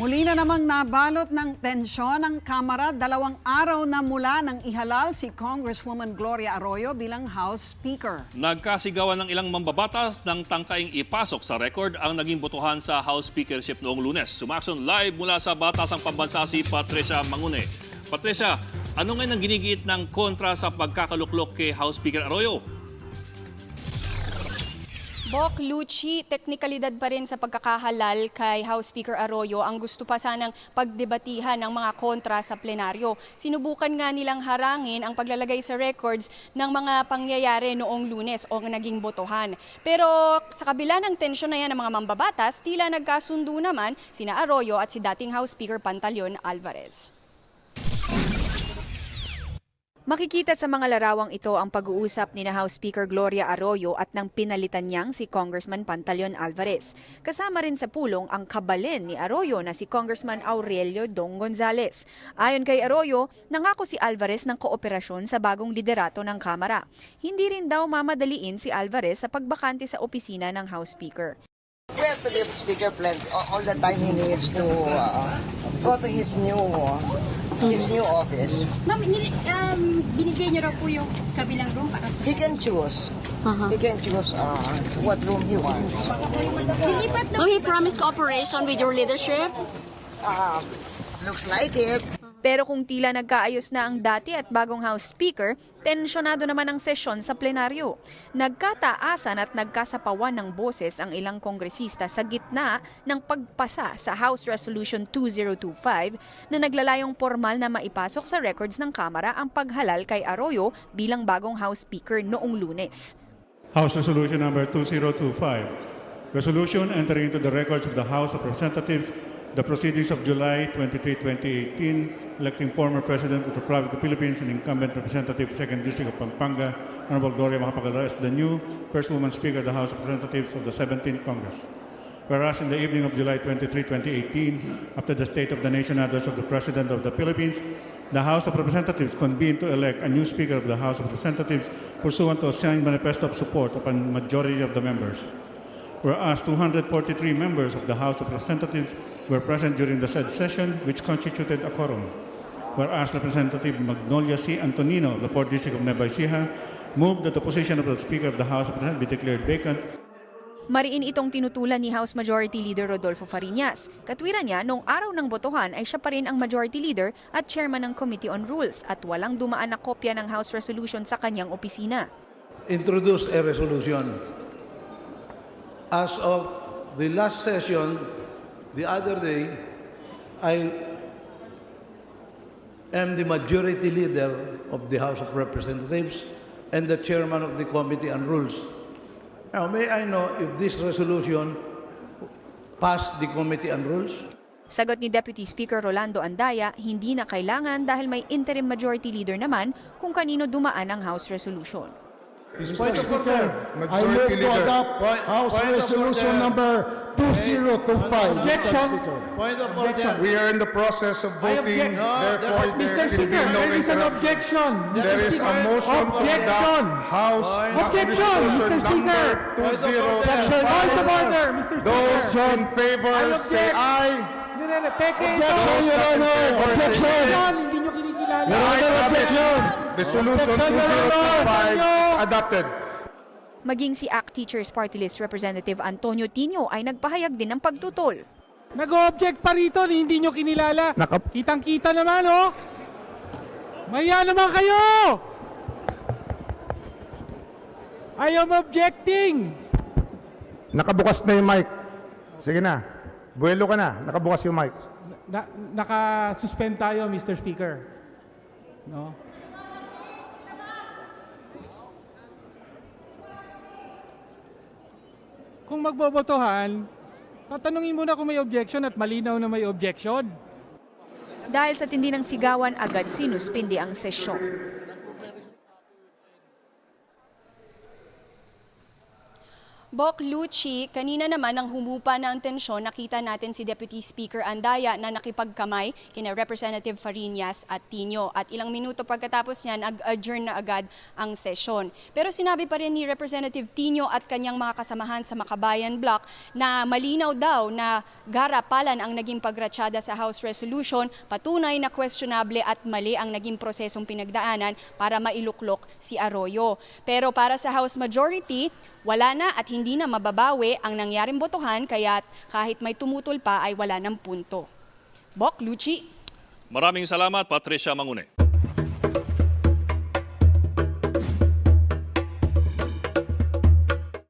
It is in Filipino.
Muli na namang nabalot ng tensyon ang Kamara dalawang araw na mula nang ihalal si Congresswoman Gloria Arroyo bilang House Speaker. Nagkasigawan ng ilang mambabatas ng tangkaing ipasok sa record ang naging botohan sa House Speakership noong lunes. Sumaksyon live mula sa Batasang Pambansa si Patricia Mangune. Patricia, ano ngayon ang ginigiit ng kontra sa pagkakaluklok kay House Speaker Arroyo? Bok Lucci, teknikalidad pa rin sa pagkakahalal kay House Speaker Arroyo ang gusto pa sanang pagdebatihan ng mga kontra sa plenaryo. Sinubukan nga nilang harangin ang paglalagay sa records ng mga pangyayari noong lunes o naging botohan. Pero sa kabila ng tensyon na yan ng mga mambabatas, tila nagkasundo naman sina Arroyo at si dating House Speaker Pantaleon Alvarez. Makikita sa mga larawang ito ang pag-uusap ni na House Speaker Gloria Arroyo at ng pinalitan niyang si Congressman Pantaleon Alvarez. Kasama rin sa pulong ang kabalin ni Arroyo na si Congressman Aurelio Dong Gonzales. Ayon kay Arroyo, nangako si Alvarez ng kooperasyon sa bagong liderato ng Kamara. Hindi rin daw mamadaliin si Alvarez sa pagbakante sa opisina ng House Speaker. We have to give Speaker all, all the time he needs to uh, go to his new uh, his new office. Ma'am, um, binigay niyo raw po yung kabilang room para sa... He can choose. He can choose uh, what room he wants. Will he promise cooperation with your leadership? Uh, looks like it. Pero kung tila nagkaayos na ang dati at bagong House Speaker, tensyonado naman ang sesyon sa plenaryo. Nagkataasan at nagkasapawan ng boses ang ilang kongresista sa gitna ng pagpasa sa House Resolution 2025 na naglalayong formal na maipasok sa records ng Kamara ang paghalal kay Arroyo bilang bagong House Speaker noong lunes. House Resolution Number 2025. Resolution entering into the records of the House of Representatives the proceedings of July 23, 2018, electing former President of the Republic of the Philippines and incumbent Representative 2nd District of Pampanga, Honorable Gloria Macapagal as the new First Woman Speaker of the House of Representatives of the 17th Congress. Whereas in the evening of July 23, 2018, after the State of the Nation address of the President of the Philippines, the House of Representatives convened to elect a new Speaker of the House of Representatives pursuant to a signed manifesto of support upon majority of the members. Whereas 243 members of the House of Representatives were present during the said session, which constituted a quorum. Whereas Representative Magnolia C. Antonino the 4th District of Nueva Ecija moved that the position of the Speaker of the House of Representatives be declared vacant Mariin itong tinutulan ni House Majority Leader Rodolfo Fariñas. Katwiran niya, nung araw ng botohan ay siya pa rin ang Majority Leader at Chairman ng Committee on Rules at walang dumaan na kopya ng House Resolution sa kanyang opisina. introduce a resolution. As of the last session, the other day, I am the majority leader of the House of Representatives and the chairman of the Committee on Rules. Now, may I know if this resolution passed the Committee on Rules? Sagot ni Deputy Speaker Rolando Andaya, hindi na kailangan dahil may interim majority leader naman kung kanino dumaan ang House Resolution. Point of order. I move to adopt Point- House point of Resolution order. number 2025. Objection. Point of order. We are in the process of voting, No, therefore there's- there will be no interruption. There is a motion to adopt House Objection, Resolution number 2025. Those in favor say aye. Objection, Your Honor. Objection. The ayes have it. Resolution 2025 adopted. Maging si ACT Teachers Party List Representative Antonio Tino ay nagpahayag din ng pagtutol. Nag-object pa rito, hindi nyo kinilala. Kitang-kita naman, oh. Maya naman kayo! I am objecting! Nakabukas na yung mic. Sige na. Buwelo ka na. Nakabukas yung mic. Na, naka-suspend tayo, Mr. Speaker. No? Kung magbobotohan, tatanungin muna kung may objection at malinaw na may objection. Dahil sa tindi ng sigawan, agad sinuspindi ang sesyon. Bok Lucci, kanina naman nang humupa na ang tensyon, nakita natin si Deputy Speaker Andaya na nakipagkamay kina Representative Fariñas at Tino. At ilang minuto pagkatapos niyan, nag-adjourn na agad ang sesyon. Pero sinabi pa rin ni Representative Tino at kanyang mga kasamahan sa Makabayan Block na malinaw daw na garapalan ang naging pagratsyada sa House Resolution, patunay na questionable at mali ang naging prosesong pinagdaanan para mailuklok si Arroyo. Pero para sa House Majority, wala na at hindi na mababawi ang nangyaring botohan kaya't kahit may tumutol pa ay wala ng punto. Bok, Lucci. Maraming salamat, Patricia Mangune.